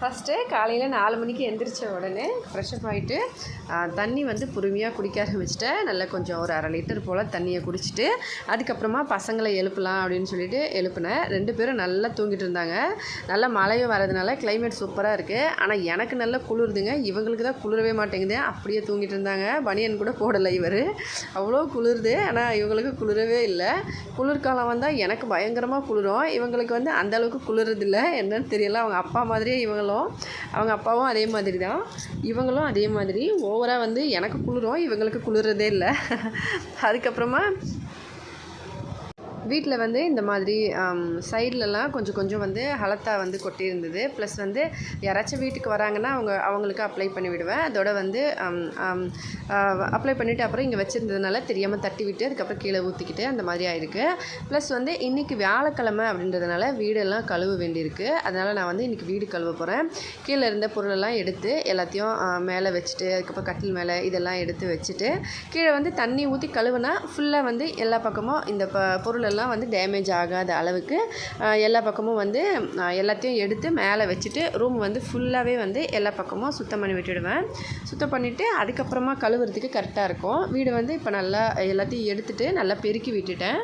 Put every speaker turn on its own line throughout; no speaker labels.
First காலையில் நாலு மணிக்கு எந்திரிச்ச உடனே ஃப்ரெஷ்அப் ஆகிட்டு தண்ணி வந்து பொறுமையாக குடிக்க ஆரம்பிச்சிட்டேன். நல்லா கொஞ்சம் ஒரு அரை லிட்டர் போல் தண்ணியை குடிச்சிட்டு அதுக்கப்புறமா பசங்களை எழுப்பலாம் அப்படின்னு சொல்லிட்டு எழுப்பினேன். ரெண்டு பேரும் நல்லா தூங்கிட்டு இருந்தாங்க. நல்லா மழையும் வரதுனால கிளைமேட் சூப்பராக இருக்குது ஆனால் எனக்கு நல்லா குளிருதுங்க. இவங்களுக்கு தான் குளிரவே மாட்டேங்குது. அப்படியே தூங்கிட்டு இருந்தாங்க. பனியன் கூட போடலை இவர். அவ்வளோ குளிருது. ஆனால் இவங்களுக்கு குளிரவே இல்லை. குளிர்காலம் வந்தால் எனக்கு பயங்கரமாக குளிரும். இவங்களுக்கு வந்து அந்தளவுக்கு குளிரதில்லை என்னன்னு தெரியல. அவங்க அப்பா மாதிரியே இவங்களும் அவங்க அப்பாவும் அதே மாதிரி தான் இவங்களும் அதே மாதிரி ஓவராக வந்து எனக்கு குளிரும் இவங்களுக்கு குளிர்றதே இல்லை. அதுக்கப்புறமா வீட்டில் வந்து இந்த மாதிரி சைட்லலாம் கொஞ்சம் கொஞ்சம் வந்து ஹலத்தா வந்து கொட்டியிருந்தது. ப்ளஸ் வந்து யாராச்சும் வீட்டுக்கு வராங்கன்னா அவங்க அவங்களுக்கு அப்ளை பண்ணி விடுவேன். அதோட வந்து அப்ளை பண்ணிவிட்டு அப்புறம் இங்கே வச்சுருந்ததுனால தெரியாமல் தட்டி விட்டு அதுக்கப்புறம் கீழே ஊற்றிக்கிட்டு அந்த மாதிரி ஆயிருக்கு. ப்ளஸ் வந்து இன்றைக்கி வியாழக்கிழமை அப்படின்றதுனால வீடெல்லாம் கழுவ வேண்டியிருக்கு. அதனால் நான் வந்து இன்றைக்கி வீடு கழுவ போகிறேன் கீழே இருந்த பொருளெல்லாம் எடுத்து எல்லாத்தையும் மேலே வச்சுட்டு அதுக்கப்புறம் கட்டில் மேலே இதெல்லாம் எடுத்து வச்சுட்டு கீழே வந்து தண்ணி ஊற்றி கழுவுனா ஃபுல்லாக வந்து எல்லா பக்கமும் இந்த ப பொருளெல்லாம் எல்லாம் வந்து டேமேஜ் ஆகாத அளவுக்கு எல்லா பக்கமும் வந்து எல்லாத்தையும் எடுத்து மேலே வச்சுட்டு ரூம் வந்து ஃபுல்லாகவே வந்து எல்லா பக்கமும் சுத்தம் பண்ணி விட்டுடுவேன். சுத்தம் பண்ணிவிட்டு அதுக்கப்புறமா கழுவுறதுக்கு கரெக்டாக இருக்கும். வீடு வந்து இப்போ நல்லா எல்லாத்தையும் எடுத்துகிட்டு நல்லா பெருக்கி விட்டுட்டேன்.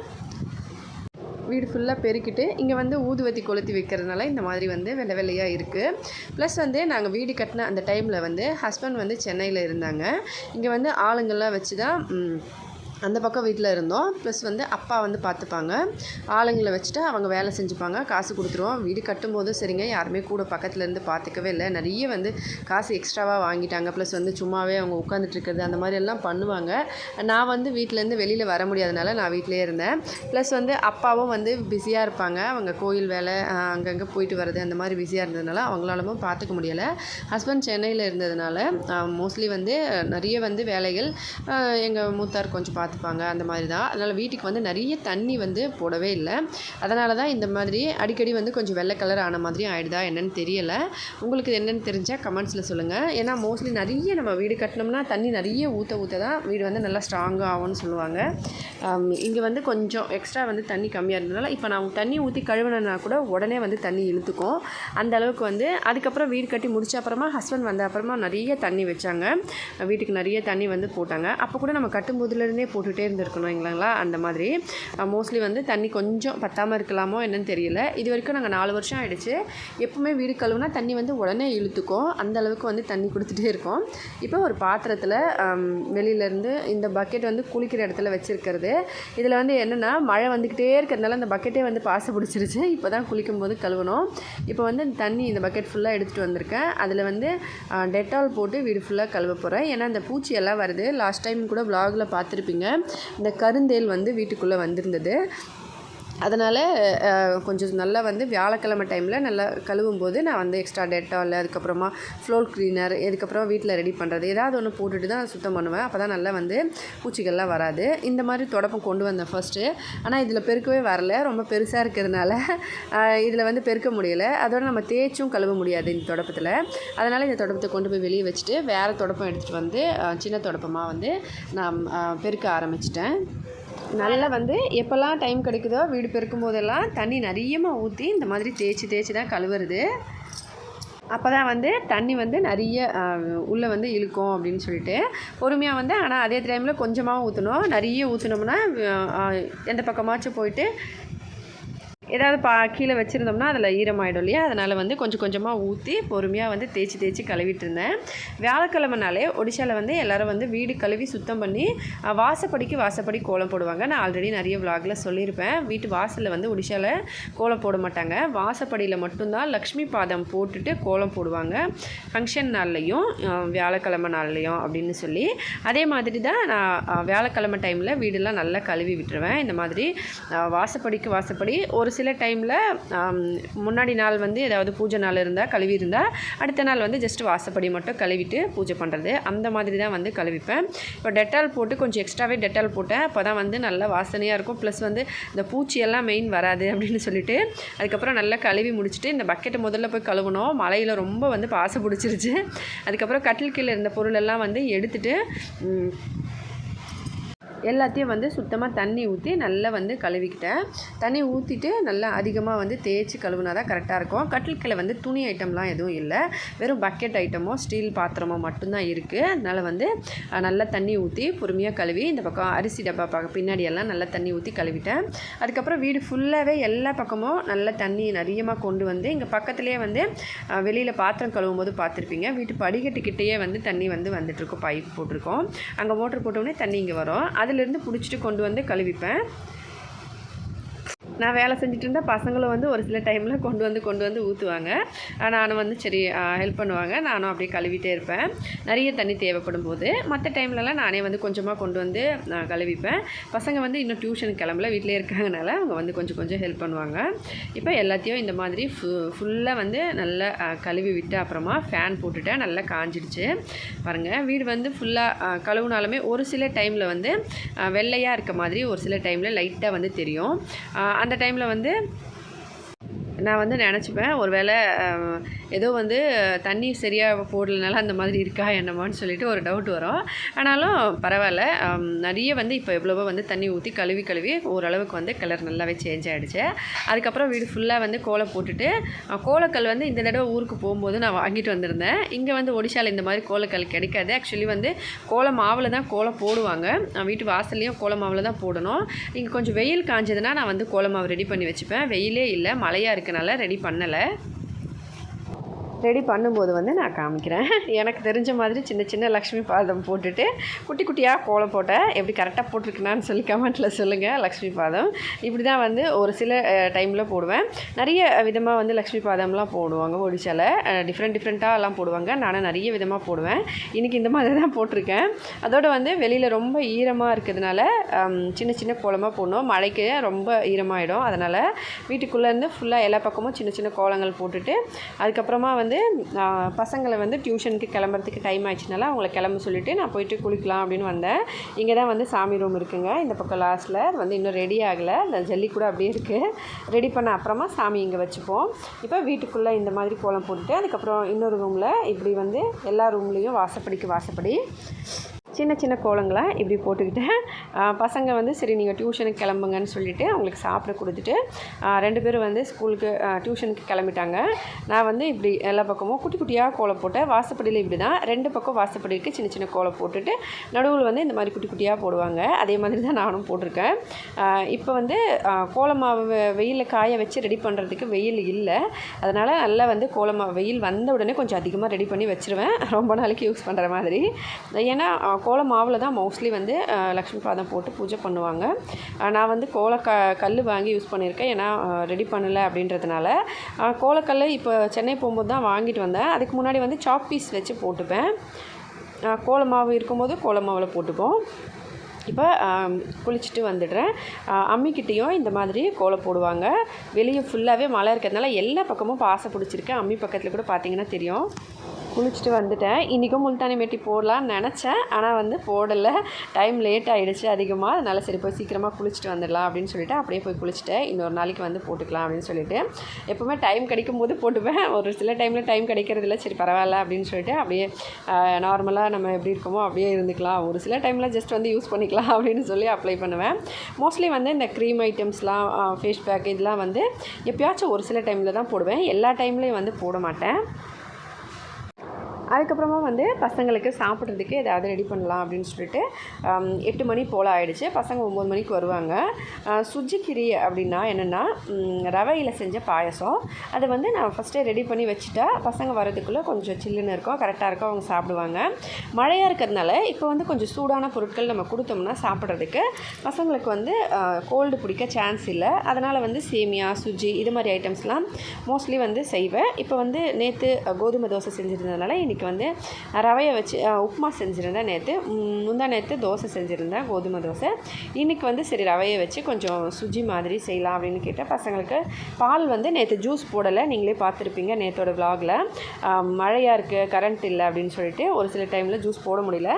வீடு ஃபுல்லாக பெருக்கிட்டு இங்கே வந்து ஊதுவத்தி கொளுத்தி வைக்கிறதுனால இந்த மாதிரி வந்து வெள்ளை வெள்ளையாக இருக்குது ப்ளஸ் வந்து நாங்கள் வீடு கட்டின அந்த டைமில் வந்து ஹஸ்பண்ட் வந்து சென்னையில் இருந்தாங்க. இங்கே வந்து ஆளுங்கள்லாம் வச்சு தான் அந்த பக்கம் வீட்டில் இருந்தோம். ப்ளஸ் வந்து அப்பா வந்து பார்த்துப்பாங்க ஆளுங்களை வச்சுட்டு அவங்க வேலை செஞ்சுப்பாங்க. காசு கொடுத்துருவோம். வீடு கட்டும்போது சரிங்க. யாருமே கூட பக்கத்தில் இருந்து பார்த்துக்கவே இல்லை. நிறைய வந்து காசு எக்ஸ்ட்ராவாக வாங்கிட்டாங்க. ப்ளஸ் வந்து சும்மாவே அவங்க உட்காந்துட்டு இருக்கிறது. அந்த மாதிரி எல்லாம் பண்ணுவாங்க. நான் வந்து வீட்டிலேருந்து வெளியில் வர முடியாதனால நான் வீட்டிலே இருந்தேன். ப்ளஸ் வந்து அப்பாவும் வந்து பிஸியாக இருப்பாங்க. அவங்க கோயில் வேலை அங்கங்கே போயிட்டு வர்றது அந்த மாதிரி பிஸியாக இருந்ததுனால அவங்களாலும் பார்த்துக்க முடியலை. ஹஸ்பண்ட் சென்னையில் இருந்ததுனால மோஸ்ட்லி வந்து நிறைய வந்து வேலைகள் எங்கள் மூத்தார் கொஞ்சம் பார்த்து பார்த்துப்பாங்க அந்த மாதிரி தான் அதனால் வீட்டுக்கு வந்து நிறைய தண்ணி வந்து போடவே இல்லை. அதனால தான் இந்த மாதிரி அடிக்கடி வந்து கொஞ்சம் வெள்ளை கலர் ஆன மாதிரி ஆகிடுதா என்னென்னு தெரியலை. உங்களுக்கு என்னென்னு தெரிஞ்சால் கமெண்ட்ஸில் சொல்லுங்கள் ஏன்னா மோஸ்ட்லி நிறைய நம்ம வீடு கட்டினோம்னா தண்ணி நிறைய ஊற்ற ஊற்ற தான் வீடு வந்து நல்லா ஸ்ட்ராங்காக ஆகும்னு சொல்லுவாங்க. இங்கே வந்து கொஞ்சம் எக்ஸ்ட்ரா வந்து தண்ணி கம்மியாக இருந்ததுனால இப்போ நான் தண்ணி ஊற்றி கழுவினா கூட உடனே வந்து தண்ணி இழுத்துக்கும். அந்த அளவுக்கு வந்து அதுக்கப்புறம் வீடு கட்டி முடிச்ச அப்புறமா ஹஸ்பண்ட் வந்த அப்புறமா நிறைய தண்ணி வச்சாங்க. வீட்டுக்கு நிறைய தண்ணி வந்து போட்டாங்க. அப்போ கூட நம்ம கட்டும்போதுலேருந்தே போட்டுகிட்டே இருந்திருக்கணும் இல்லைங்களா? அந்த மாதிரி. மோஸ்ட்லி வந்து தண்ணி கொஞ்சம் பத்தாமல் இருக்கலாமோ என்னன்னு தெரியல. இது வரைக்கும் நாங்கள் நாலு வருஷம் ஆகிடுச்சு எப்போவுமே வீடு கழுவுனா தண்ணி வந்து உடனே இழுத்துக்கும். அந்த அளவுக்கு வந்து தண்ணி கொடுத்துட்டே இருக்கோம். இப்போ ஒரு பாத்திரத்தில் வெளியிலேருந்து இந்த பக்கெட் வந்து குளிக்கிற இடத்துல வச்சுருக்கிறது. இதில் வந்து என்னென்னா மழை வந்துக்கிட்டே இருக்கிறதுனால அந்த பக்கெட்டே வந்து பாச பிடிச்சிருச்சு. இப்போ தான் குளிக்கும் போது கழுவணும் இப்போ வந்து தண்ணி இந்த பக்கெட் ஃபுல்லாக எடுத்துகிட்டு வந்திருக்கேன். அதில் வந்து டெட்டால் போட்டு வீடு ஃபுல்லாக கழுவ போகிறேன் ஏன்னா அந்த பூச்சி எல்லாம் வருது. லாஸ்ட் டைம் கூட ப்ளாகில் பார்த்துருப்பீங்க இந்த கருந்தேல் வந்து வீட்டுக்குள்ளே வந்திருந்தது. அதனால் கொஞ்சம் நல்லா வந்து வியாழக்கிழமை டைமில் நல்லா கழுவும் போது நான் வந்து எக்ஸ்ட்ரா டெட்டால் அதுக்கப்புறமா ஃப்ளோர் க்ளீனர் இதுக்கப்புறம் வீட்டில் ரெடி பண்ணுறது ஏதாவது ஒன்று போட்டுட்டு தான் சுத்தம் பண்ணுவேன். அப்போ தான் நல்லா வந்து பூச்சிகள்லாம் வராது. இந்த மாதிரி தொடப்பம் கொண்டு வந்தேன் ஃபஸ்ட்டு ஆனால் இதில் பெருக்கவே வரல. ரொம்ப பெருசாக இருக்கிறதுனால இதில் வந்து பெருக்க முடியலை. அதோட நம்ம தேய்ச்சும் கழுவ முடியாது இந்த தொடப்பத்தில். அதனால் இந்த தொடப்பத்தை கொண்டு போய் வெளியே வச்சுட்டு வேறு தொடப்பம் எடுத்துகிட்டு வந்து சின்ன தொடப்பமாக வந்து நான் பெருக்க ஆரம்பிச்சிட்டேன். நல்லா வந்து எப்போல்லாம் டைம் கிடைக்குதோ வீடு பெருக்கும் போதெல்லாம் தண்ணி நிறையமாக ஊற்றி இந்த மாதிரி தேய்ச்சி தேய்ச்சி தான் கழுவுறது. அப்போ தான் வந்து தண்ணி வந்து நிறைய உள்ளே வந்து இழுக்கும் அப்படின்னு சொல்லிட்டு. பொறுமையாக வந்து ஆனால் அதே டைமில் கொஞ்சமாக ஊற்றணும் நிறைய ஊற்றினோம்னா எந்த பக்கமாச்சும் போயிட்டு ஏதாவது பா கீழே வச்சுருந்தோம்னா அதில் ஈரமாயிடும் இல்லையா? அதனால் வந்து கொஞ்சம் கொஞ்சமாக ஊற்றி பொறுமையாக வந்து தேய்ச்சி தேய்ச்சி கழுவிட்டு இருந்தேன் வியாழக்கிழமைனாலே ஒடிஷாவில் வந்து எல்லோரும் வந்து வீடு கழுவி சுத்தம் பண்ணி வாசப்படிக்கு வாசப்படி கோலம் போடுவாங்க. நான் ஆல்ரெடி நிறைய விலாகில் சொல்லியிருப்பேன். வீட்டு வாசலில் வந்து ஒடிஷாவில் கோலம் போட மாட்டாங்க. வாசப்படியில் மட்டும்தான் லக்ஷ்மி பாதம் போட்டுட்டு கோலம் போடுவாங்க. ஃபங்க்ஷன் நாள்லையும் வியாழக்கிழமை நாள்லையும் அப்படின்னு சொல்லி. அதே மாதிரி தான் நான் வியாழக்கிழமை டைமில் வீடெல்லாம் நல்லா கழுவி விட்டுருவேன். இந்த மாதிரி வாசப்படிக்கு வாசப்படி ஒரு சில டைமில் முன்னாடி நாள் வந்து ஏதாவது பூஜை நாள் இருந்தால் கழுவி இருந்தால் அடுத்த நாள் வந்து ஜஸ்ட் வாசப்படி மட்டும் கழுவிட்டு பூஜை பண்ணுறது அந்த மாதிரி தான் வந்து கழுவிப்பேன். இப்போ டெட்டால் போட்டு கொஞ்சம் எக்ஸ்ட்ராவே டெட்டால் போட்டேன். அப்போ தான் வந்து நல்லா வாசனையாக இருக்கும். ப்ளஸ் வந்து இந்த பூச்சியெல்லாம் மெயின் வராது அப்படின்னு சொல்லிட்டு அதுக்கப்புறம் நல்லா கழுவி முடிச்சுட்டு இந்த பக்கெட்டை முதல்ல போய் கழுவணும் மலையில் ரொம்ப வந்து பாசை பிடிச்சிருச்சு. அதுக்கப்புறம் கட்டில் கீழே இருந்த பொருளெல்லாம் வந்து எடுத்துகிட்டு எல்லாத்தையும் வந்து சுத்தமாக தண்ணி ஊற்றி நல்லா வந்து கழுவிக்கிட்டேன். தண்ணி ஊற்றிட்டு நல்லா அதிகமாக வந்து தேய்ச்சி கழுவுனா தான் கரெக்டாக இருக்கும். கட்டில்கில் வந்து துணி ஐட்டம்லாம் எதுவும் இல்லை. வெறும் பக்கெட் ஐட்டமோ ஸ்டீல் பாத்திரமோ மட்டும்தான் இருக்குது அதனால் வந்து நல்லா தண்ணி ஊற்றி பொறுமையாக கழுவி இந்த பக்கம் அரிசி டப்பா பக்கம் பின்னாடியெல்லாம் நல்லா தண்ணி ஊற்றி கழுவிட்டேன். அதுக்கப்புறம் வீடு ஃபுல்லாகவே எல்லா பக்கமும் நல்லா தண்ணி நிறையமாக கொண்டு வந்து இங்கே பக்கத்துலேயே வந்து வெளியில் பாத்திரம் கழுவும் போது பார்த்துருப்பீங்க வீட்டு படிக்கட்டுக்கிட்டேயே வந்து தண்ணி வந்து வந்துட்டுருக்கோம் பைப் போட்டிருக்கோம். அங்கே மோட்ரு போட்டோடனே தண்ணி இங்கே வரும். அதுலேருந்து பிடிச்சிட்டு கொண்டு வந்து கழுவிப்பேன். நான் வேலை செஞ்சுட்டு இருந்தால் பசங்களும் வந்து ஒரு சில டைமில் கொண்டு வந்து கொண்டு வந்து ஊற்றுவாங்க நானும் வந்து சரி ஹெல்ப் பண்ணுவாங்க. நானும் அப்படியே கழுவிட்டே இருப்பேன். நிறைய தண்ணி தேவைப்படும் போது. மற்ற டைம்லலாம் நானே வந்து கொஞ்சமாக கொண்டு வந்து நான் கழுவிப்பேன். பசங்க வந்து இன்னும் டியூஷன் கிளம்பல. வீட்டிலே இருக்காங்கனால அவங்க வந்து கொஞ்சம் கொஞ்சம் ஹெல்ப் பண்ணுவாங்க. இப்போ எல்லாத்தையும் இந்த மாதிரி ஃபு ஃபுல்லாக வந்து நல்லா கழுவி விட்டு அப்புறமா ஃபேன் போட்டுட்டேன். நல்லா காஞ்சிடுச்சு. பாருங்கள் வீடு வந்து ஃபுல்லாக கழுவுனாலுமே ஒரு சில டைமில் வந்து வெள்ளையாக இருக்க மாதிரி ஒரு சில டைமில் லைட்டாக வந்து தெரியும். அந்த டைமில் வந்து நான் வந்து நினச்சிப்பேன். ஒரு வேளை ஏதோ வந்து தண்ணி சரியாக போடலனால அந்த மாதிரி இருக்கா என்னமான்னு சொல்லிட்டு ஒரு டவுட் வரும். ஆனாலும் பரவாயில்ல. நிறைய வந்து இப்போ எவ்வளவோ வந்து தண்ணி ஊற்றி கழுவி கழுவி ஓரளவுக்கு வந்து கலர் நல்லாவே சேஞ்ச் ஆகிடுச்சு அதுக்கப்புறம் வீடு ஃபுல்லாக வந்து கோலம் போட்டுட்டு கோலக்கல் வந்து இந்த தடவை ஊருக்கு போகும்போது நான் வாங்கிட்டு வந்திருந்தேன். இங்கே வந்து ஒடிசாவில் இந்த மாதிரி கோலக்கல் கிடைக்காது. ஆக்சுவலி வந்து கோலம் மாவில் தான் கோலம் போடுவாங்க. வீட்டு வாசல்லையும் கோலம் மாவில் தான் போடணும். இங்கே கொஞ்சம் வெயில் காஞ்சதுன்னா நான் வந்து கோலம் மாவு ரெடி பண்ணி வச்சுப்பேன். வெயிலே இல்லை மழையாக இருக்கனால ரெடி பண்ணலை. ரெடி பண்ணும்போது வந்து நான் காமிக்கிறேன். எனக்கு தெரிஞ்ச மாதிரி சின்ன சின்ன லக்ஷ்மி பாதம் போட்டுட்டு குட்டி குட்டியாக கோலம் போட்டேன் எப்படி கரெக்டாக போட்டிருக்கேனான்னு சொல்லி கமெண்ட்டில் சொல்லுங்கள் லக்ஷ்மி பாதம். இப்படி தான் வந்து ஒரு சில டைமில் போடுவேன். நிறைய விதமாக வந்து லக்ஷ்மி பாதம்லாம் போடுவாங்க ஒடிசாவில் டிஃப்ரெண்ட் டிஃப்ரெண்ட்டாக எல்லாம் போடுவாங்க. நானும் நிறைய விதமாக போடுவேன். இன்றைக்கி இந்த மாதிரி தான் போட்டிருக்கேன். அதோடு வந்து வெளியில் ரொம்ப ஈரமாக இருக்கிறதுனால சின்ன சின்ன கோலமாக போடணும். மழைக்கு ரொம்ப ஈரமாகிடும் அதனால் வீட்டுக்குள்ளேருந்து ஃபுல்லாக எல்லா பக்கமும் சின்ன சின்ன கோலங்கள் போட்டுட்டு அதுக்கப்புறமா வந்து வந்து பசங்களை வந்து டியூஷனுக்கு கிளம்புறதுக்கு டைம் ஆயிடுச்சுனால அவங்கள கிளம்ப சொல்லிவிட்டு நான் போயிட்டு குளிக்கலாம் அப்படின்னு வந்தேன். இங்கே தான் வந்து சாமி ரூம் இருக்குங்க. இந்த பக்கம் லாஸ்ட்டில் அது வந்து இன்னும் ரெடி ஆகலை. அந்த ஜல்லி கூட அப்படியே இருக்குது ரெடி பண்ண அப்புறமா சாமி இங்கே வச்சுப்போம். இப்போ வீட்டுக்குள்ளே இந்த மாதிரி கோலம் போட்டுட்டு அதுக்கப்புறம் இன்னொரு ரூமில் இப்படி வந்து எல்லா ரூம்லேயும் வாசப்படிக்கு வாசப்படி. சின்ன சின்ன கோலங்களாக இப்படி போட்டுக்கிட்டேன் பசங்க வந்து சரி நீங்கள் டியூஷனுக்கு கிளம்புங்கன்னு சொல்லிவிட்டு அவங்களுக்கு சாப்பிட கொடுத்துட்டு ரெண்டு பேரும் வந்து ஸ்கூலுக்கு டியூஷனுக்கு கிளம்பிட்டாங்க. நான் வந்து இப்படி எல்லா பக்கமும் குட்டி குட்டியாக கோலம் போட்டேன். வாசப்படியில் இப்படி தான் ரெண்டு பக்கம் வாசப்படிக்கு சின்ன சின்ன கோலம் போட்டுட்டு நடுவில் வந்து இந்த மாதிரி குட்டி குட்டியாக போடுவாங்க. அதே மாதிரி தான் நானும் போட்டிருக்கேன். இப்போ வந்து கோலமாவு வெயிலில் காய வச்சு ரெடி பண்ணுறதுக்கு வெயில் இல்லை. அதனால் நல்லா வந்து கோலமாவு வெயில் வந்த உடனே கொஞ்சம் அதிகமாக ரெடி பண்ணி வச்சுருவேன். ரொம்ப நாளைக்கு யூஸ் பண்ணுற மாதிரி. ஏன்னா கோல மாவில் தான் மோஸ்ட்லி வந்து லக்ஷ்மி பாதம் போட்டு பூஜை பண்ணுவாங்க. நான் வந்து கோல க கல் வாங்கி யூஸ் பண்ணியிருக்கேன். ஏன்னா ரெடி பண்ணலை அப்படின்றதுனால. கோலக்கல் இப்போ சென்னை போகும்போது தான் வாங்கிட்டு வந்தேன். அதுக்கு முன்னாடி வந்து சாப் பீஸ் வச்சு போட்டுப்பேன். கோல மாவு இருக்கும்போது கோல மாவில் போட்டுப்போம். இப்போ குளிச்சுட்டு வந்துடுறேன். அம்மிக்கிட்டேயும் இந்த மாதிரி கோலம் போடுவாங்க. வெளியே ஃபுல்லாகவே மழை இருக்கிறதுனால எல்லா பக்கமும் பாசை பிடிச்சிருக்கேன் அம்மி பக்கத்தில் கூட பார்த்தீங்கன்னா தெரியும். குளிச்சுட்டு வந்துட்டேன். இன்றைக்கும் முல்தானி மெட்டி போடலான்னு நினச்சேன். ஆனால் வந்து போடலை. டைம் லேட் ஆகிடுச்சு அதிகமாக. அதனால் சரி போய் சீக்கிரமாக குளிச்சுட்டு வந்துடலாம் அப்படின்னு சொல்லிட்டு அப்படியே போய் குளிச்சுட்டேன். இன்னொரு நாளைக்கு வந்து போட்டுக்கலாம் அப்படின்னு சொல்லிட்டு. எப்போவுமே டைம் கிடைக்கும் போது போட்டுப்பேன். ஒரு சில டைமில் டைம் கிடைக்கிறதில்ல சரி பரவாயில்ல அப்படின்னு சொல்லிட்டு அப்படியே நார்மலாக நம்ம எப்படி இருக்கோமோ அப்படியே இருந்துக்கலாம். ஒரு சில டைமில் ஜஸ்ட் வந்து யூஸ் பண்ணிக்கலாம் அப்படின்னு சொல்லி அப்ளை பண்ணுவேன். மோஸ்ட்லி வந்து இந்த க்ரீம் ஐட்டம்ஸ்லாம் ஃபேஸ் பேக் இதெல்லாம் வந்து எப்போயாச்சும் ஒரு சில டைமில் தான் போடுவேன். எல்லா டைம்லேயும் வந்து போட மாட்டேன். அதுக்கப்புறமா வந்து பசங்களுக்கு சாப்பிட்றதுக்கு ஏதாவது ரெடி பண்ணலாம் அப்படின்னு சொல்லிட்டு எட்டு மணி போல் ஆகிடுச்சு பசங்க ஒம்பது மணிக்கு வருவாங்க. சுஜிக்கிரி அப்படின்னா என்னென்னா ரவையில் செஞ்ச பாயசம். அதை வந்து நான் ஃபஸ்ட்டே ரெடி பண்ணி வச்சுட்டா பசங்க வரதுக்குள்ளே கொஞ்சம் சில்லுன்னு இருக்கும் கரெக்டாக இருக்கும் அவங்க சாப்பிடுவாங்க. மழையாக இருக்கிறதுனால இப்போ வந்து கொஞ்சம் சூடான பொருட்கள் நம்ம கொடுத்தோம்னா சாப்பிட்றதுக்கு பசங்களுக்கு வந்து கோல்டு பிடிக்க சான்ஸ் இல்லை. அதனால் வந்து சேமியா சுஜி இது மாதிரி ஐட்டம்ஸ்லாம் மோஸ்ட்லி வந்து செய்வேன். இப்போ வந்து நேற்று கோதுமை தோசை செஞ்சுருந்ததுனால இன்றைக்கி வந்து ரவையை வச்சு உப்புமா செஞ்சுருந்தேன் நேற்று முந்தா நேற்று தோசை செஞ்சுருந்தேன் கோதுமை தோசை. இன்றைக்கி வந்து சரி ரவையை வச்சு கொஞ்சம் சுஜி மாதிரி செய்யலாம் அப்படின்னு கேட்டால் பசங்களுக்கு பால் வந்து நேற்று ஜூஸ் போடலை நீங்களே பார்த்துருப்பீங்க நேற்றோட விலாகில் மழையாக இருக்குது கரண்ட் இல்லை அப்படின்னு சொல்லிட்டு ஒரு சில டைமில் ஜூஸ் போட முடியல.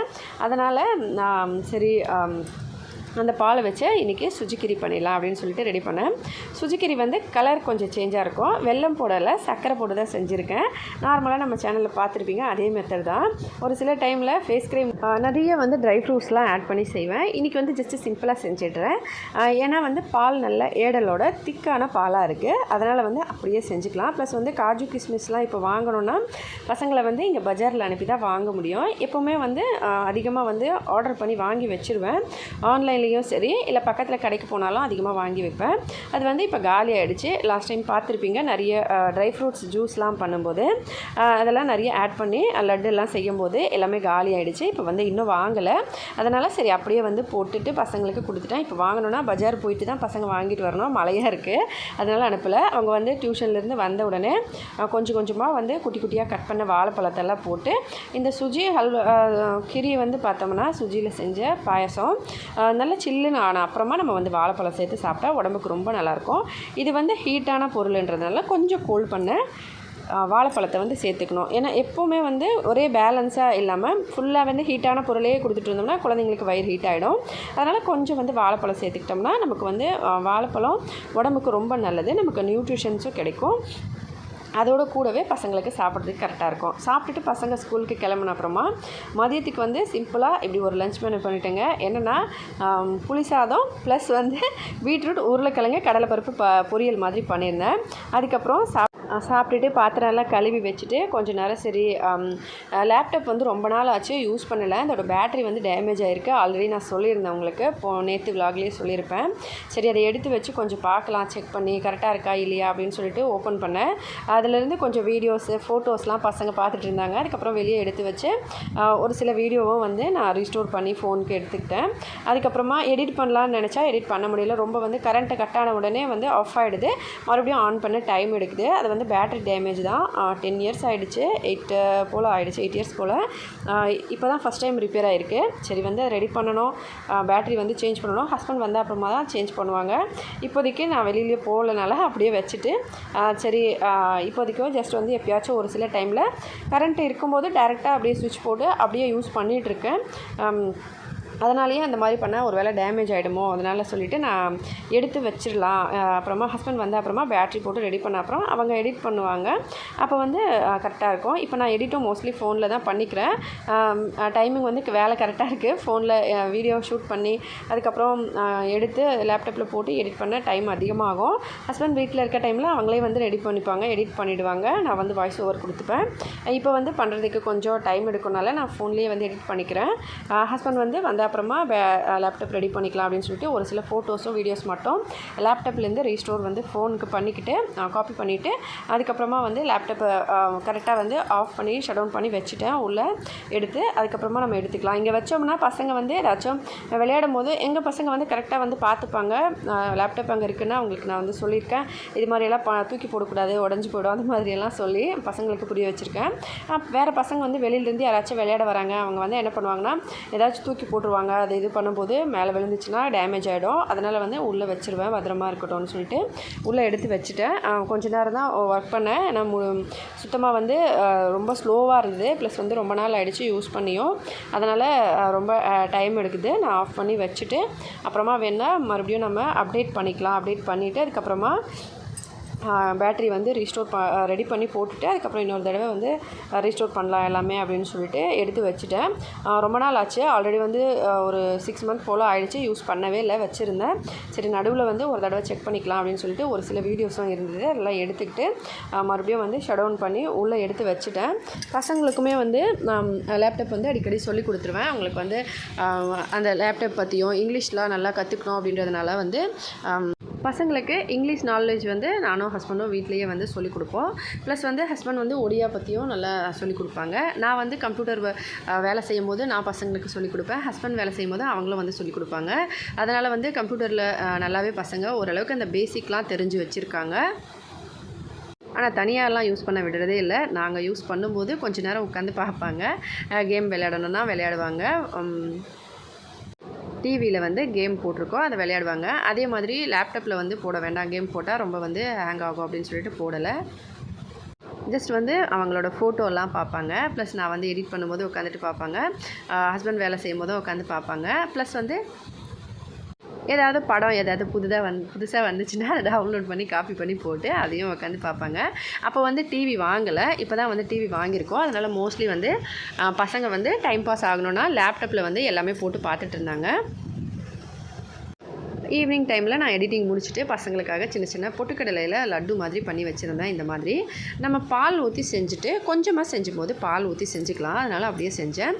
அதனால் நான் சரி அந்த பாலை வச்சு இன்றைக்கி சுஜிக்கிரி பண்ணிடலாம் அப்படின்னு சொல்லிட்டு ரெடி பண்ணேன். சுஜிக்கிரி வந்து கலர் கொஞ்சம் சேஞ்சாக இருக்கும். வெல்லம் போடலை சர்க்கரை போட்டு தான் செஞ்சுருக்கேன். நார்மலாக நம்ம சேனலில் பார்த்துருப்பீங்க அதே மெத்தட் தான். ஒரு சில டைமில் ஃபேஸ் க்ரீம் நிறைய வந்து ட்ரை ஃப்ரூட்ஸ்லாம் ஆட் பண்ணி செய்வேன். இன்றைக்கி வந்து ஜஸ்ட்டு சிம்பிளாக செஞ்சிடுறேன். ஏன்னா வந்து பால் நல்ல ஏடலோட திக்கான பாலாக இருக்குது அதனால் வந்து அப்படியே செஞ்சுக்கலாம். ப்ளஸ் வந்து காஜு கிஸ்மிஸ்லாம் இப்போ வாங்கணுன்னா பசங்களை வந்து இங்கே பஜாரில் அனுப்பி தான் வாங்க முடியும். எப்போவுமே வந்து அதிகமாக வந்து ஆர்டர் பண்ணி வாங்கி வச்சுருவேன். ஆன்லைன்லேயும் சரி இல்லை பக்கத்தில் கடைக்கு போனாலும் அதிகமாக வாங்கி வைப்பேன். அது வந்து இப்போ காலி ஆகிடுச்சு லாஸ்ட் டைம் பார்த்துருப்பீங்க நிறைய ட்ரை ஃப்ரூட்ஸ் ஜூஸ்லாம் பண்ணும்போது அதெல்லாம் நிறைய ஆட் பண்ணி லட்டு எல்லாம் செய்யும்போது எல்லாமே காலி ஆகிடுச்சு இப்போ வந்து இன்னும் வாங்கலை. அதனால் சரி அப்படியே வந்து போட்டுட்டு பசங்களுக்கு கொடுத்துட்டேன். இப்போ வாங்கணுன்னா பஜார் போயிட்டு தான் பசங்க வாங்கிட்டு வரணும். மழையாக இருக்குது அதனால் அனுப்பலை. அவங்க வந்து டியூஷன்லேருந்து வந்த உடனே கொஞ்சம் கொஞ்சமாக வந்து குட்டி குட்டியாக கட் பண்ண வாழைப்பழத்தெல்லாம் போட்டு இந்த சுஜி ஹல்வா கிரியை வந்து பார்த்தோம்னா சுஜியில் செஞ்ச பாயசம் நல்ல சில்லுன்னு ஆன அப்புறமா நம்ம வந்து வாழைப்பழம் சேர்த்து சாப்பிட்டா உடம்புக்கு ரொம்ப நல்லாயிருக்கும். இது வந்து ஹீட்டான பொருள்ன்றதுனால கொஞ்சம் கூல் பண்ண வாழைப்பழத்தை வந்து சேர்த்துக்கணும். ஏன்னா எப்போவுமே வந்து ஒரே பேலன்ஸாக இல்லாமல் ஃபுல்லாக வந்து ஹீட்டான பொருளையே கொடுத்துட்டு இருந்தோம்னா குழந்தைங்களுக்கு வயிறு ஹீட் ஆகிடும் அதனால் கொஞ்சம் வந்து வாழைப்பழம் சேர்த்துக்கிட்டோம்னா நமக்கு வந்து வாழைப்பழம் உடம்புக்கு ரொம்ப நல்லது. நமக்கு நியூட்ரிஷன்ஸும் கிடைக்கும். அதோட கூடவே பசங்களுக்கு சாப்பிட்றதுக்கு கரெக்டாக இருக்கும். சாப்பிட்டுட்டு பசங்க ஸ்கூலுக்கு கிளம்புன அப்புறமா மதியத்துக்கு வந்து சிம்பிளாக இப்படி ஒரு லஞ்ச் மெனு பண்ணிட்டேங்க. என்னென்னா புளி சாதம் ப்ளஸ் வந்து பீட்ரூட் உருளைக்கிழங்கு கடலைப்பருப்பு ப பொரியல் மாதிரி பண்ணியிருந்தேன். அதுக்கப்புறம் சாப் சாப்பிட்டுட்டு பாத்திரம் எல்லாம் கழுவி வச்சுட்டு கொஞ்சம் நேரம் சரி லேப்டாப் வந்து ரொம்ப நாள் ஆச்சு யூஸ் பண்ணலை. அதோட பேட்டரி வந்து டேமேஜ் ஆகிருக்கு ஆல்ரெடி நான் சொல்லியிருந்தேன் உங்களுக்கு. இப்போ நேற்று விலாக்லேயே சொல்லியிருப்பேன். சரி அதை எடுத்து வச்சு கொஞ்சம் பார்க்கலாம் செக் பண்ணி கரெக்டாக இருக்கா இல்லையா அப்படின்னு சொல்லிட்டு ஓப்பன் பண்ணேன். அதுலேருந்து கொஞ்சம் வீடியோஸு ஃபோட்டோஸ்லாம் பசங்க பார்த்துட்டு இருந்தாங்க. அதுக்கப்புறம் வெளியே எடுத்து வச்சு ஒரு சில வீடியோவும் வந்து நான் ரீஸ்டோர் பண்ணி ஃபோனுக்கு எடுத்துக்கிட்டேன். அதுக்கப்புறமா எடிட் பண்ணலான்னு நினச்சா எடிட் பண்ண முடியல. ரொம்ப வந்து கரண்ட்டு கட் ஆன உடனே வந்து ஆஃப் ஆகிடுது மறுபடியும் ஆன் பண்ண டைம் எடுக்குது. அதை வந்து பேட்டரி டேமேஜ் தான். டென் இயர்ஸ் ஆகிடுச்சு எயிட் போல் ஆகிடுச்சு எயிட் இயர்ஸ் போல். இப்போ தான் ஃபஸ்ட் டைம் ரிப்பேர் ஆகிருக்கு சரி வந்து ரெடி பண்ணணும். பேட்டரி வந்து சேஞ்ச் பண்ணணும். ஹஸ்பண்ட் வந்த அப்புறமா தான் சேஞ்ச் பண்ணுவாங்க. இப்போதைக்கு நான் வெளியிலேயே போகலனால அப்படியே வச்சுட்டு சரி ஆஹ் இப்போதைக்கு ஜஸ்ட் வந்து எப்பயாச்சும் ஒரு சில டைமில் கரண்ட் இருக்கும்போது டேரெக்டாக அப்படியே சுவிட்ச் போட்டு அப்படியே யூஸ் பண்ணிகிட்ருக்கேன் அதனாலேயே அந்த மாதிரி பண்ணால் ஒரு வேளை டேமேஜ் ஆகிடுமோ அதனால் சொல்லிவிட்டு நான் எடுத்து வச்சிடலாம். அப்புறமா ஹஸ்பண்ட் வந்த அப்புறமா பேட்ரி போட்டு ரெடி பண்ண அப்புறம் அவங்க எடிட் பண்ணுவாங்க. அப்போ வந்து கரெக்டாக இருக்கும். இப்போ நான் எடிட்டும் மோஸ்ட்லி ஃபோனில் தான் பண்ணிக்கிறேன். டைமிங் வந்து வேலை கரெக்டாக இருக்குது ஃபோனில் வீடியோ ஷூட் பண்ணி அதுக்கப்புறம் எடுத்து லேப்டாப்பில் போட்டு எடிட் பண்ண டைம் அதிகமாகும். ஹஸ்பண்ட் வீட்டில் இருக்க டைமில் அவங்களே வந்து ரெடி பண்ணிப்பாங்க எடிட் பண்ணிவிடுவாங்க நான் வந்து வாய்ஸ் ஓவர் கொடுத்துப்பேன். இப்போ வந்து பண்ணுறதுக்கு கொஞ்சம் டைம் எடுக்கனால நான் ஃபோன்லேயே வந்து எடிட் பண்ணிக்கிறேன். ஹஸ்பண்ட் வந்து வந்த அப்புறமா லேப்டாப் ரெடி பண்ணிக்கலாம் அப்படின்னு சொல்லிட்டு ஒரு சில ஃபோட்டோஸும் வீடியோஸ் மட்டும் லேப்டாப்லேருந்து ரீஸ்டோர் வந்து ஃபோனுக்கு பண்ணிக்கிட்டு காப்பி பண்ணிவிட்டு அதுக்கப்புறமா வந்து லேப்டாப்பை கரெக்டாக வந்து ஆஃப் பண்ணி ஷட் டவுன் பண்ணி வச்சுட்டேன் உள்ளே எடுத்து அதுக்கப்புறமா நம்ம எடுத்துக்கலாம். இங்கே வச்சோம்னா பசங்க வந்து ஏதாச்சும் விளையாடும் போது எங்கள் பசங்க வந்து கரெக்டாக வந்து பார்த்துப்பாங்க. லேப்டாப் அங்கே இருக்குன்னா அவங்களுக்கு நான் வந்து சொல்லியிருக்கேன். இது மாதிரியெல்லாம் ப தூக்கி போடக்கூடாது உடஞ்சி போயிடும் அந்த மாதிரியெல்லாம் சொல்லி பசங்களுக்கு புரிய வச்சுருக்கேன். வேறு பசங்க வந்து வெளியிலேருந்து யாராச்சும் விளையாட வராங்க அவங்க வந்து என்ன பண்ணுவாங்கன்னா ஏதாச்சும் தூக்கி போட்டுருவாங்க. அது இது பண்ணும்போது மேலே விழுந்துச்சுன்னா டேமேஜ் ஆகிடும் அதனால் வந்து உள்ளே வச்சுருவேன் பத்திரமா இருக்கட்டும்னு சொல்லிட்டு. உள்ளே எடுத்து வச்சுட்டேன். கொஞ்ச நேரம் தான் ஒர்க் பண்ணேன். நான் மு சுத்தமாக வந்து ரொம்ப ஸ்லோவாக இருந்தது. ப்ளஸ் வந்து ரொம்ப நாள் ஆகிடுச்சு யூஸ் பண்ணியும். அதனால் ரொம்ப டைம் எடுக்குது. நான் ஆஃப் பண்ணி வச்சுட்டு அப்புறமா வேணால் மறுபடியும் நம்ம அப்டேட் பண்ணிக்கலாம். அப்டேட் பண்ணிவிட்டு அதுக்கப்புறமா பேட்ரி வந்து ரீஸ்டோர் ப ரெடி பண்ணி போட்டுட்டு அதுக்கப்புறம் இன்னொரு தடவை வந்து ரீஸ்டோர் பண்ணலாம் எல்லாமே அப்படின்னு சொல்லிட்டு எடுத்து வச்சுட்டேன். ரொம்ப நாள் ஆச்சு. ஆல்ரெடி வந்து ஒரு சிக்ஸ் மந்த் போல் ஆயிடுச்சு. யூஸ் பண்ணவே இல்லை வச்சுருந்தேன். சரி நடுவில் வந்து ஒரு தடவை செக் பண்ணிக்கலாம் அப்படின்னு சொல்லிட்டு ஒரு சில வீடியோஸும் இருந்தது. அதெல்லாம் எடுத்துக்கிட்டு மறுபடியும் வந்து ஷட் டவுன் பண்ணி உள்ளே எடுத்து வச்சுட்டேன். பசங்களுக்குமே வந்து லேப்டாப் வந்து அடிக்கடி சொல்லி கொடுத்துருவேன். அவங்களுக்கு வந்து அந்த லேப்டாப் பற்றியும் இங்கிலீஷ்லாம் நல்லா கற்றுக்கணும் அப்படின்றதுனால வந்து பசங்களுக்கு இங்கிலீஷ் நாலேஜ் வந்து நானும் ஹஸ்பண்டும் வீட்லேயே வந்து சொல்லிக் கொடுப்போம். ப்ளஸ் வந்து ஹஸ்பண்ட் வந்து ஒடியா பற்றியும் நல்லா சொல்லிக் கொடுப்பாங்க. நான் வந்து கம்ப்யூட்டர் வேலை செய்யும் போது நான் பசங்களுக்கு சொல்லிக் கொடுப்பேன். ஹஸ்பண்ட் வேலை செய்யும் போது அவங்களும் வந்து சொல்லிக் கொடுப்பாங்க. அதனால் வந்து கம்ப்யூட்டரில் நல்லாவே பசங்க ஓரளவுக்கு அந்த பேசிக்லாம் தெரிஞ்சு வச்சுருக்காங்க. ஆனால் தனியாரெலாம் யூஸ் பண்ண விடுறதே இல்லை. நாங்கள் யூஸ் பண்ணும்போது கொஞ்ச நேரம் உட்காந்து பார்ப்பாங்க. கேம் விளையாடணுன்னா விளையாடுவாங்க. டிவியில் வந்து கேம் போட்டிருக்கோம். அதை விளையாடுவாங்க. அதே மாதிரி லேப்டாப்பில் வந்து போட வேண்டாம். கேம் போட்டால் ரொம்ப வந்து ஹேங் ஆகும் அப்படின்னு சொல்லிட்டு போடலை. ஜஸ்ட் வந்து அவங்களோட ஃபோட்டோலாம் பார்ப்பாங்க. ப்ளஸ் நான் வந்து எடிட் பண்ணும்போது உட்காந்துட்டு பார்ப்பாங்க. ஹஸ்பண்ட் வேலை செய்யும் போதும் உட்காந்து பார்ப்பாங்க. ப்ளஸ் வந்து ஏதாவது படம் ஏதாவது புதுதாக வந்து புதுசாக வந்துச்சுன்னா அதை டவுன்லோட் பண்ணி காப்பி பண்ணி போட்டு அதையும் உட்காந்து பார்ப்பாங்க. அப்போ வந்து டிவி வாங்கலை. இப்போ தான் வந்து டிவி வாங்கியிருக்கோம். அதனால் மோஸ்ட்லி வந்து பசங்க வந்து டைம் பாஸ் ஆகணும்னா லேப்டாப்பில் வந்து எல்லாமே போட்டு பார்த்துட்டு இருந்தாங்க. ஈவினிங் டைமில் நான் எடிட்டிங் முடிச்சுட்டு பசங்களுக்காக சின்ன சின்ன பொட்டுக்கடலையில் லட்டு மாதிரி பண்ணி வச்சுருந்தேன். இந்த மாதிரி நம்ம பால் ஊற்றி செஞ்சுட்டு கொஞ்சமாக செஞ்சும் போது பால் ஊற்றி செஞ்சுக்கலாம். அதனால் அப்படியே செஞ்சேன்.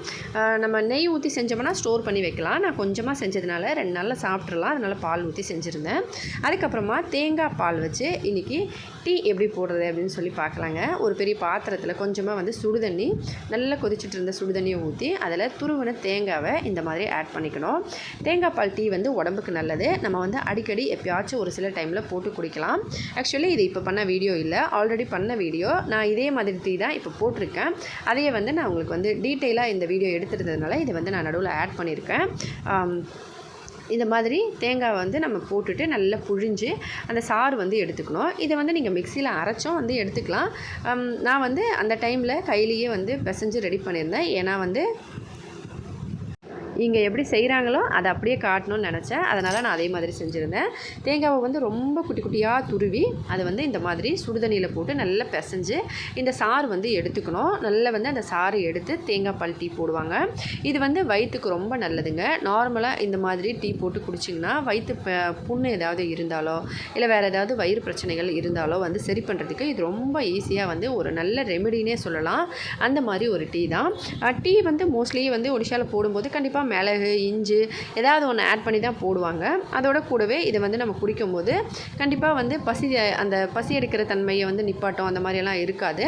நம்ம நெய் ஊற்றி செஞ்சோம்னா ஸ்டோர் பண்ணி வைக்கலாம். நான் கொஞ்சமாக செஞ்சதுனால ரெண்டு நாளில் சாப்பிட்றலாம் அதனால் பால் ஊற்றி செஞ்சுருந்தேன். அதுக்கப்புறமா தேங்காய் பால் வச்சு இன்றைக்கி டீ எப்படி போடுறது அப்படின்னு சொல்லி பார்க்கலாங்க. ஒரு பெரிய பாத்திரத்தில் கொஞ்சமாக வந்து சுடுதண்ணி நல்லா கொதிச்சுட்டு இருந்த சுடுதண்ணியை ஊற்றி அதில் துருவின தேங்காவை இந்த மாதிரி ஆட் பண்ணிக்கணும். தேங்காய் பால் டீ வந்து உடம்புக்கு நல்லது. நம்ம வந்து அடிக்கடி எப்பயாச்சும் ஒரு சில டைமில் போட்டு குடிக்கலாம். ஆக்சுவலி இது இப்போ பண்ண வீடியோ இல்லை. ஆல்ரெடி பண்ண வீடியோ நான் இதே மாதிரி டீ தான் இப்போ போட்டிருக்கேன். அதையே வந்து நான் உங்களுக்கு வந்து டீட்டெயிலாக இந்த வீடியோ எடுத்துருந்ததுனால இதை வந்து நான் நடுவில் ஆட் பண்ணியிருக்கேன் இந்த மாதிரி தேங்காய் வந்து நம்ம போட்டுட்டு நல்லா புழிஞ்சு அந்த சாறு வந்து எடுத்துக்கணும். இதை வந்து நீங்கள் மிக்சியில் அரைச்சும் வந்து எடுத்துக்கலாம். நான் வந்து அந்த டைமில் கையிலேயே வந்து பிசைஞ்சு ரெடி பண்ணியிருந்தேன். ஏன்னா வந்து இங்கே எப்படி செய்கிறாங்களோ அதை அப்படியே காட்டணும்னு நினச்சேன். அதனால் நான் அதே மாதிரி செஞ்சுருந்தேன். தேங்காவை வந்து ரொம்ப குட்டி குட்டியாக துருவி அதை வந்து இந்த மாதிரி சுடுதண்ணியில் போட்டு நல்லா பிசைஞ்சு இந்த சாறு வந்து எடுத்துக்கணும். நல்லா வந்து அந்த சாறு எடுத்து தேங்காய் பால் டீ போடுவாங்க. இது வந்து வயிற்றுக்கு ரொம்ப நல்லதுங்க. நார்மலாக இந்த மாதிரி டீ போட்டு குடிச்சிங்கன்னா வயிற்று புண்ணு ஏதாவது இருந்தாலோ இல்லை வேறு ஏதாவது வயிறு பிரச்சனைகள் இருந்தாலோ வந்து சரி பண்ணுறதுக்கு இது ரொம்ப ஈஸியாக வந்து ஒரு நல்ல ரெமெடினே சொல்லலாம். அந்த மாதிரி ஒரு டீ தான். டீ வந்து மோஸ்ட்லி வந்து ஒடிஷாவில் போடும்போது கண்டிப்பாக மிளகு இஞ்சி ஏதாவது ஒன்று ஆட் பண்ணி தான் போடுவாங்க. அதோட கூடவே இதை வந்து நம்ம குடிக்கும்போது கண்டிப்பாக வந்து பசி அந்த பசி எடுக்கிற தன்மையை வந்து நிப்பாட்டம். அந்த மாதிரியெல்லாம் இருக்காது.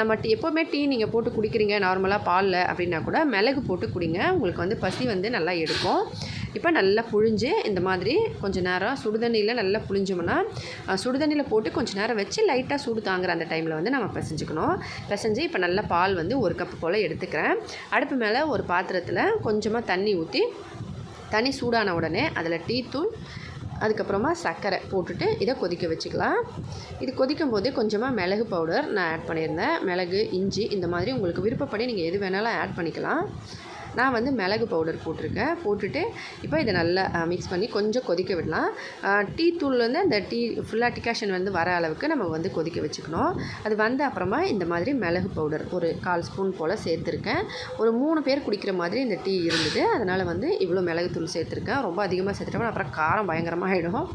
நம்ம டீ எப்போவுமே டீ நீங்கள் போட்டு குடிக்கிறீங்க நார்மலாக பாலில் அப்படின்னா கூட மிளகு போட்டு குடிங்க. உங்களுக்கு வந்து பசி வந்து நல்லா எடுக்கும். இப்போ நல்லா புழிஞ்சு இந்த மாதிரி கொஞ்சம் நேரம் சுடுதண்ணியில் நல்லா புழிஞ்சோம்னா சுடுதண்ணியில் போட்டு கொஞ்சம் நேரம் வச்சு லைட்டாக சூடு தாங்குற அந்த டைமில் வந்து நம்ம பிசைஞ்சுக்கணும். பிசைஞ்சு இப்போ நல்லா பால் வந்து ஒரு கப்பு போல் எடுத்துக்கிறேன். அடுப்பு மேலே ஒரு பாத்திரத்தில் கொஞ்சமாக தண்ணி ஊற்றி தண்ணி சூடான உடனே அதில் டீ தூள் அதுக்கப்புறமா சர்க்கரை போட்டுட்டு இதை கொதிக்க வச்சுக்கலாம். இது கொதிக்கும் போது கொஞ்சமாக மிளகு பவுடர் நான் ஆட் பண்ணியிருந்தேன். மிளகு இஞ்சி இந்த மாதிரி உங்களுக்கு விருப்பப்படி நீங்கள் எது வேணாலும் ஆட் பண்ணிக்கலாம். நான் வந்து மிளகு பவுடர் போட்டிருக்கேன். போட்டுட்டு இப்போ இதை நல்லா மிக்ஸ் பண்ணி கொஞ்சம் கொதிக்க விடலாம். டீ தூள் வந்து அந்த டீ ஃபுல்லாக டிகாஷன் வந்து வர அளவுக்கு நம்ம வந்து கொதிக்க வச்சுக்கணும். அது வந்த அப்புறமா இந்த மாதிரி மிளகு பவுடர் ஒரு கால் ஸ்பூன் போல் சேர்த்துருக்கேன். ஒரு மூணு பேர் குடிக்கிற மாதிரி இந்த டீ இருந்தது. அதனால் வந்து இவ்வளோ மிளகுத்தூள் சேர்த்துருக்கேன். ரொம்ப அதிகமாக சேர்த்துட்டோம்னா அப்புறம் காரம் பயங்கரமாக ஆகிடும்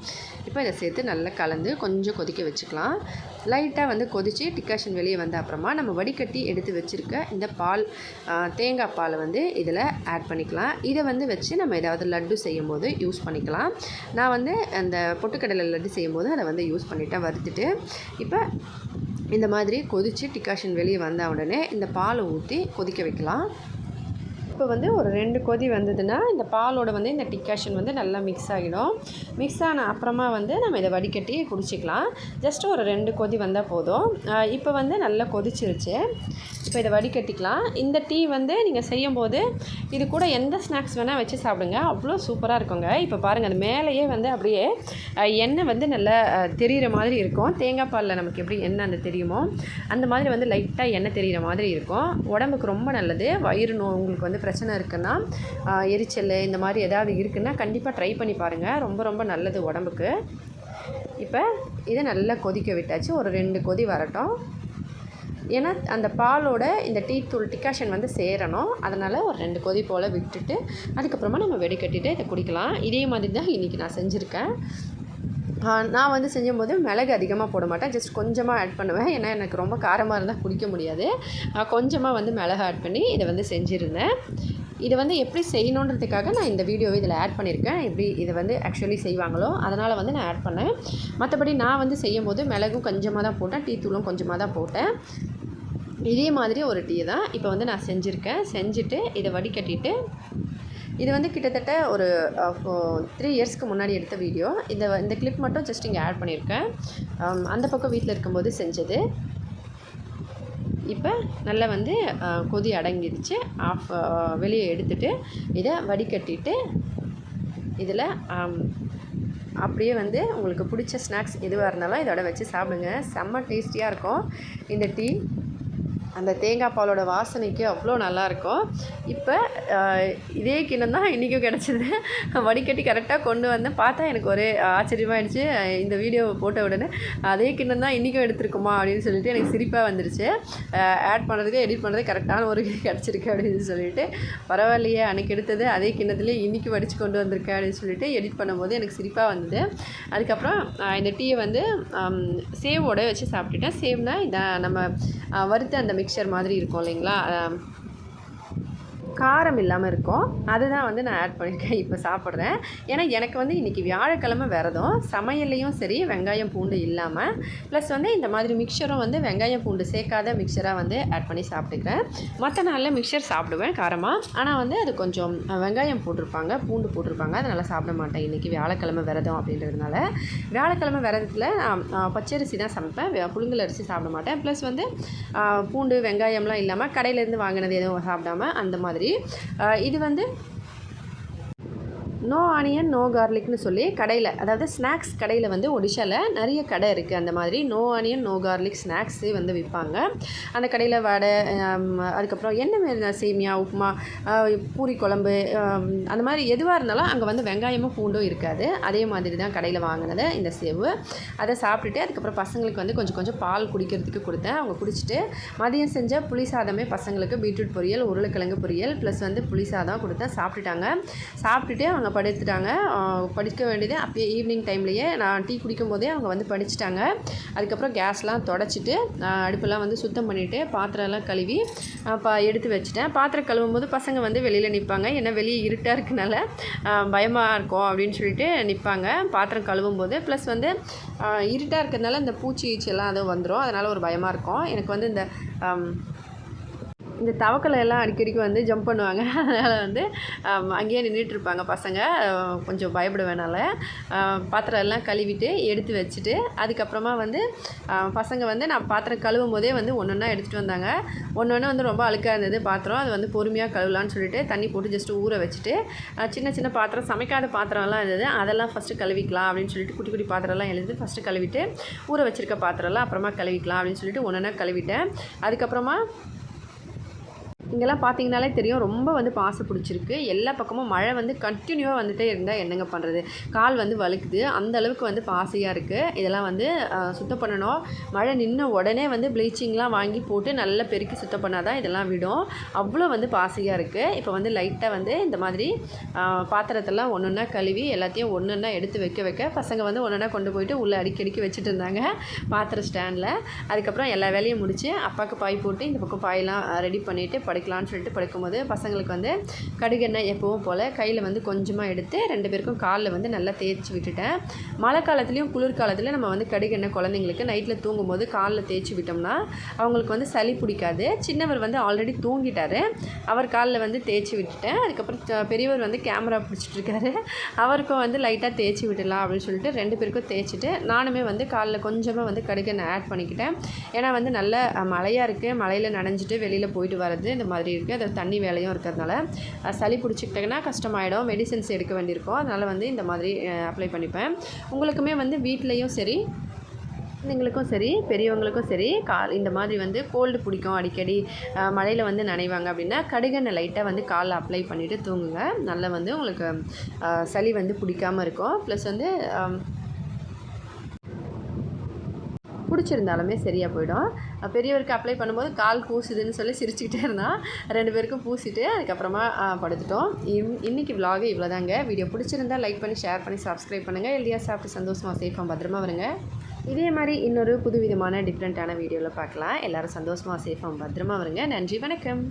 இப்போ இதை சேர்த்து நல்லா கலந்து கொஞ்சம் கொதிக்க வச்சுக்கலாம். லைட்டாக வந்து கொதித்து டிகாஷன் வெளியே வந்த அப்புறமா நம்ம வடிகட்டி எடுத்து வச்சுருக்க இந்த பால் தேங்காய் பால் வந்து இதில் ஆட் பண்ணிக்கலாம். இதை வந்து வச்சு நம்ம ஏதாவது லட்டு செய்யும் போது யூஸ் பண்ணிக்கலாம். நான் வந்து அந்த பொட்டுக்கடலை லட்டு செய்யும்போது அதை வந்து யூஸ் பண்ணிட்டேன் வறுத்துட்டு. இப்போ இந்த மாதிரி கொதித்து டிகாஷன் வெளியே வந்த உடனே இந்த பாலை ஊற்றி கொதிக்க வைக்கலாம். இப்போ வந்து ஒரு ரெண்டு கொதி வந்ததுன்னா இந்த பாலோட வந்து இந்த டிக்காஷன் வந்து நல்லா மிக்ஸ் ஆகிடும். மிக்ஸ் ஆன அப்புறமா வந்து நம்ம இதை வடிகட்டி குடிச்சிக்கலாம். ஜஸ்ட் ஒரு ரெண்டு கொதி வந்தால் போதும். இப்போ வந்து நல்லா கொதிச்சிருச்சு. இப்போ இதை வடிகட்டிக்கலாம். இந்த டீ வந்து நீங்கள் செய்யும்போது இது கூட எந்த ஸ்நாக்ஸ் வேணால் வச்சு சாப்பிடுங்க. அவ்வளோ சூப்பராக இருக்குங்க. இப்போ பாருங்கள் அது மேலேயே வந்து அப்படியே எண்ணெய் வந்து நல்லா தெரிகிற தெரியிற மாதிரி இருக்கும். தேங்காய் பாலில் நமக்கு எப்படி எண்ணெய் அந்த தெரியுமோ அந்த மாதிரி வந்து லைட்டாக எண்ணெய் தெரியிற மாதிரி இருக்கும். உடம்புக்கு ரொம்ப நல்லது. வயிறு நோ உங்களுக்கு வந்து பிரச்சனை இருக்குன்னா எரிச்சல் இந்த மாதிரி ஏதாவது இருக்குன்னா கண்டிப்பாக ட்ரை பண்ணி பாருங்கள் ரொம்ப ரொம்ப நல்லது உடம்புக்கு. இப்போ இதை நல்லா கொதிக்க விட்டாச்சு. ஒரு ரெண்டு கொதி வரட்டும். ஏன்னா அந்த பாலோட இந்த டீ தூள் டிகாஷன் வந்து சேரணும். அதனால் ஒரு ரெண்டு கொதி போல் விட்டுட்டு அதுக்கப்புறமா நம்ம வெடிக்கட்டிட்டு இதை குடிக்கலாம். இதே மாதிரி தான் இன்றைக்கி நான் செஞ்சுருக்கேன். நான் வந்து செஞ்சும்போது மிளகு அதிகமாக போட மாட்டேன். ஜஸ்ட் கொஞ்சமாக ஆட் பண்ணுவேன். ஏன்னா எனக்கு ரொம்ப காரமாக இருந்தால் குடிக்க முடியாது. கொஞ்சமாக வந்து மிளகு ஆட் பண்ணி இதை வந்து செஞ்சுருந்தேன். இதை வந்து எப்படி செய்யணுன்றதுக்காக நான் இந்த வீடியோவை இதில் ஆட் பண்ணியிருக்கேன். எப்படி இதை வந்து ஆக்சுவலி செய்வாங்களோ அதனால் வந்து நான் ஆட் பண்ணேன். மற்றபடி நான் வந்து செய்யும் போது மிளகும் கொஞ்சமாக தான் போட்டேன். டீ தூளும் கொஞ்சமாக தான் போட்டேன். இதே மாதிரி ஒரு டீ தான் இப்போ வந்து நான் செஞ்சுருக்கேன். செஞ்சுட்டு இதை வடிகட்டிட்டு இது வந்து கிட்டத்தட்ட ஒரு த்ரீ இயர்ஸ்க்கு முன்னாடி எடுத்த வீடியோ இந்த இந்த கிளிப் மட்டும் ஜஸ்ட் இங்கே ஆட் பண்ணியிருக்கேன் அந்த பக்கம் வீட்டில் இருக்கும்போது செஞ்சது. இப்போ நல்லா வந்து கொதி அடங்கிடுச்சு ஆஃப் வெளியே எடுத்துட்டு இதை வடிகட்டிட்டு இதில் அப்படியே வந்து உங்களுக்கு பிடிச்ச ஸ்நாக்ஸ் எதுவாக இருந்தாலும் இதோட வச்சு சாப்பிடுங்க. செம்ம டேஸ்டியாக இருக்கும். இந்த டீ அந்த தேங்காய் பாலோட வாசனைக்கு அவ்வளோ நல்லாயிருக்கும் இப்போ இதே கிண்ணம் தான் இன்றைக்கும் கிடச்சிது. வடிகட்டி கரெக்டாக கொண்டு வந்தேன் பார்த்தா எனக்கு ஒரே ஆச்சரியமாகிடுச்சு இந்த வீடியோ போட்ட உடனே அதே கிண்ணம் தான் இன்றைக்கும் எடுத்துருக்குமா அப்படின்னு சொல்லிட்டு எனக்கு சிரிப்பாக வந்துருச்சு. ஆட் பண்ணுறதுக்கு எடிட் பண்ணுறது கரெக்டான ஒரு கிடச்சிருக்கு அப்படின்னு சொல்லிட்டு பரவாயில்லையே அன்றைக்கி எடுத்தது அதே கிண்ணத்துலேயே இன்றைக்கி வடித்து கொண்டு வந்திருக்கேன் அப்படின்னு சொல்லிட்டு எடிட் பண்ணும்போது எனக்கு சிரிப்பாக வந்தது. அதுக்கப்புறம் இந்த டீயை வந்து சேவோட வச்சு சாப்பிட்டுட்டேன். சேவ்னால் இந்த நம்ம வறுத்த அந்த மிக்சர் மாதிரி இருக்கும் இல்லைங்களா? காரம் இல்லாமல் இருக்கும். அதுதான் வந்து நான் ஆட் பண்ணியிருக்கேன் இப்போ சாப்பிட்றேன். ஏன்னா எனக்கு வந்து இன்றைக்கி வியாழக்கிழமை விரதம். சமையல்லையும் சரி வெங்காயம் பூண்டு இல்லாமல் ப்ளஸ் வந்து இந்த மாதிரி மிக்சரும் வந்து வெங்காயம் பூண்டு சேர்க்காத மிக்சராக வந்து ஆட் பண்ணி சாப்பிட்டுக்கிறேன். மற்ற நாளில் மிக்சர் சாப்பிடுவேன் காரமாக ஆனால் வந்து அது கொஞ்சம் வெங்காயம் போட்டிருப்பாங்க பூண்டு போட்டிருப்பாங்க. அதை நல்லா சாப்பிட மாட்டேன். இன்றைக்கி வியாழக்கிழமை விரதம் அப்படின்றதுனால. வியாழக்கிழமை விரதத்தில் பச்சரிசி தான் சமைப்பேன். புழுங்கல் அரிசி சாப்பிட மாட்டேன். ப்ளஸ் வந்து பூண்டு வெங்காயம்லாம் இல்லாமல் கடையிலேருந்து வாங்கினது எதுவும் சாப்பிடாம அந்த மாதிரி இது வந்து நோ ஆனியன் நோ கார்லிக்னு சொல்லி கடையில் அதாவது ஸ்நாக்ஸ் கடையில் வந்து ஒடிஷாவில் நிறைய கடை இருக்குது அந்த மாதிரி no onion no garlic snacks வந்து விற்பாங்க அந்த கடையில் வடை அதுக்கப்புறம் என்ன சேமியா உப்புமா பூரி குழம்பு அந்த மாதிரி எதுவாக இருந்தாலும் அங்கே வந்து வெங்காயமும் பூண்டும் இருக்காது. அதே மாதிரி தான் கடையில் வாங்கினது இந்த சேவு. அதை சாப்பிட்டுட்டு அதுக்கப்புறம் பசங்களுக்கு வந்து கொஞ்சம் கொஞ்சம் பால் குடிக்கிறதுக்கு கொடுத்தேன். அவங்க குடிச்சிட்டு மதியம் செஞ்ச புளி சாதமே பசங்களுக்கு பீட்ரூட் பொரியல் உருளைக்கிழங்கு பொரியல் ப்ளஸ் வந்து புளி சாதம் கொடுத்தேன். சாப்பிட்டுட்டாங்க. சாப்பிட்டுட்டு அவங்க படுத்துட்டாங்க. படிக்க வேண்டியது அப்பயே ஈவினிங் டைம்லேயே நான் டீ குடிக்கும் போதே அவங்க வந்து படிச்சுட்டாங்க. அதுக்கப்புறம் கேஸ்லாம் தொடச்சிட்டு அடுப்பெல்லாம் வந்து சுத்தம் பண்ணிவிட்டு பாத்திரம்லாம் கழுவி பா எடுத்து வச்சுட்டேன். பாத்திரம் கழுவும் போது பசங்க வந்து வெளியில் நிற்பாங்க ஏன்னா வெளியே இருட்டாக இருக்கனால பயமாக இருக்கும் அப்படின்னு சொல்லிட்டு நிற்பாங்க பாத்திரம் கழுவும் போது ப்ளஸ் வந்து இருட்டாக இருக்கிறதுனால இந்த பூச்சி ஈச்செல்லாம் அதுவும் வந்துடும் அதனால் ஒரு பயமாக இருக்கும். எனக்கு வந்து இந்த இந்த தவக்கலை எல்லாம் அடிக்கடிக்கு வந்து ஜம்ப் பண்ணுவாங்க. அதனால் வந்து அங்கேயே நின்றுட்டு இருப்பாங்க பசங்க கொஞ்சம் பயப்படுவேனால. பாத்திரம் எல்லாம் கழுவிட்டு எடுத்து வச்சுட்டு அதுக்கப்புறமா வந்து பசங்க வந்து நான் பாத்திரம் கழுவும் போதே வந்து ஒன்று ஒன்றா எடுத்துகிட்டு வந்தாங்க. ஒன்று ஒன்று வந்து ரொம்ப அழுக்காக இருந்தது பாத்திரம். அது வந்து பொறுமையாக கழுவலான்னு சொல்லிட்டு தண்ணி போட்டு ஜஸ்ட்டு ஊற வச்சுட்டு சின்ன சின்ன பாத்திரம் சமைக்காத பாத்திரம்லாம் இருந்தது. அதெல்லாம் ஃபஸ்ட்டு கழுவிக்கலாம் அப்படின்னு சொல்லிட்டு குட்டி குட்டி பாத்திரம்லாம் எழுந்து ஃபஸ்ட்டு கழுவிட்டு ஊற வச்சுருக்க பாத்திரம்லாம் அப்புறமா கழுவிக்கலாம் அப்படின்னு சொல்லிட்டு ஒன்று ஒன்றா கழுவிட்டேன். அதுக்கப்புறமா இங்கெல்லாம் பார்த்தீங்கனாலே தெரியும் ரொம்ப வந்து பாசை பிடிச்சிருக்கு. எல்லா பக்கமும் மழை வந்து கண்டினியூவாக வந்துகிட்டே இருந்தால் என்னங்க பண்ணுறது கால் வந்து வழுக்குது. அந்த அளவுக்கு வந்து பாசையாக இருக்குது இதெல்லாம் வந்து சுத்தம் பண்ணணும். மழை நின்று உடனே வந்து ப்ளீச்சிங்லாம் வாங்கி போட்டு நல்லா பெருக்கி சுத்தம் பண்ணால் தான் இதெல்லாம் விடும். அவ்வளோ வந்து பாசையாக இருக்குது இப்போ வந்து லைட்டாக வந்து இந்த மாதிரி பாத்திரத்தெல்லாம் ஒன்று ஒன்றா கழுவி எல்லாத்தையும் ஒன்று ஒன்றா எடுத்து வைக்க வைக்க பசங்க வந்து ஒன்று ஒன்றா கொண்டு போயிட்டு உள்ளே அடிக்கடிக்கு வச்சுட்டு இருந்தாங்க பாத்திர ஸ்டாண்டில் அதுக்கப்புறம் எல்லா வேலையும் முடித்து அப்பாவுக்கு பாய் போட்டு இந்த பக்கம் பாயெல்லாம் ரெடி பண்ணிவிட்டு படுக்கலான்னு சொல்லிட்டு படைக்கும்போது பசங்களுக்கு வந்து கடுகெண்ணெய் எப்பவும் போல் கையில் வந்து கொஞ்சமாக எடுத்து ரெண்டு பேருக்கும் காலில் வந்து நல்லா தேய்ச்சி விட்டுட்டேன். மழை காலத்துலேயும் குளிர்காலத்தில் நம்ம வந்து கடுகெண்ணெய் குழந்தைங்களுக்கு நைட்டில் தூங்கும்போது காலில் தேய்ச்சி விட்டோம்னா அவங்களுக்கு வந்து சளி பிடிக்காது. சின்னவர் வந்து ஆல்ரெடி தூங்கிட்டார். அவர் காலில் வந்து தேய்ச்சி விட்டுட்டேன். அதுக்கப்புறம் பெரியவர் வந்து கேமரா பிடிச்சிட்டு இருக்காரு. அவருக்கும் வந்து லைட்டாக தேய்ச்சி விடலாம் அப்படின்னு சொல்லிட்டு ரெண்டு பேருக்கும் தேய்ச்சிட்டு நானுமே வந்து காலில் கொஞ்சமாக வந்து கடுகெண்ணெய் ஆட் பண்ணிக்கிட்டேன். ஏன்னா வந்து நல்ல மழையாக இருக்குது மழையில் நனைஞ்சிட்டு வெளியில் போயிட்டு வர்றது இந்த மாதிரி இருக்குது அது தண்ணி வேலையும் இருக்கிறதுனால சளி பிடிச்சிக்கிட்டேங்கன்னா கஷ்டமாயிடும். மெடிசன்ஸ் எடுக்க வேண்டியிருக்கும். அதனால் வந்து இந்த மாதிரி அப்ளை பண்ணிப்பேன். உங்களுக்குமே வந்து வீட்லேயும் சரி குழந்தைங்களுக்கும் சரி பெரியவங்களுக்கும் சரி கா இந்த மாதிரி வந்து கோல்டு பிடிக்கும் அடிக்கடி. மழையில் வந்து நனைவாங்க அப்படின்னா கடுகெண்ணெய் லைட்டாக வந்து காலில் அப்ளை பண்ணிவிட்டு தூங்குங்க. நல்லா வந்து உங்களுக்கு சளி வந்து பிடிக்காமல் இருக்கும். ப்ளஸ் வந்து பிடிச்சிருந்தாலுமே சரியாக போயிடும். பெரியவருக்கு அப்ளை பண்ணும்போது கால் பூசுதுன்னு சொல்லி சிரிச்சுக்கிட்டே இருந்தான். ரெண்டு பேருக்கும் பூசிட்டு அதுக்கப்புறமா படுத்துட்டோம். இன் இன்றைக்கி விலாகு இவ்வளோதாங்க வீடியோ பிடிச்சிருந்தா லைக் பண்ணி ஷேர் பண்ணி சப்ஸ்கிரைப் பண்ணுங்கள் எல்டியா சாப்பிட்டு சந்தோஷமாக சேஃபாக பத்திரமா வருங்க இதே மாதிரி இன்னொரு புதுவிதமான டிஃப்ரெண்ட்டான வீடியோவில் பார்க்கலாம். எல்லோரும் சந்தோஷமாக சேஃபாக பத்திரமா வருங்க நன்றி வணக்கம்.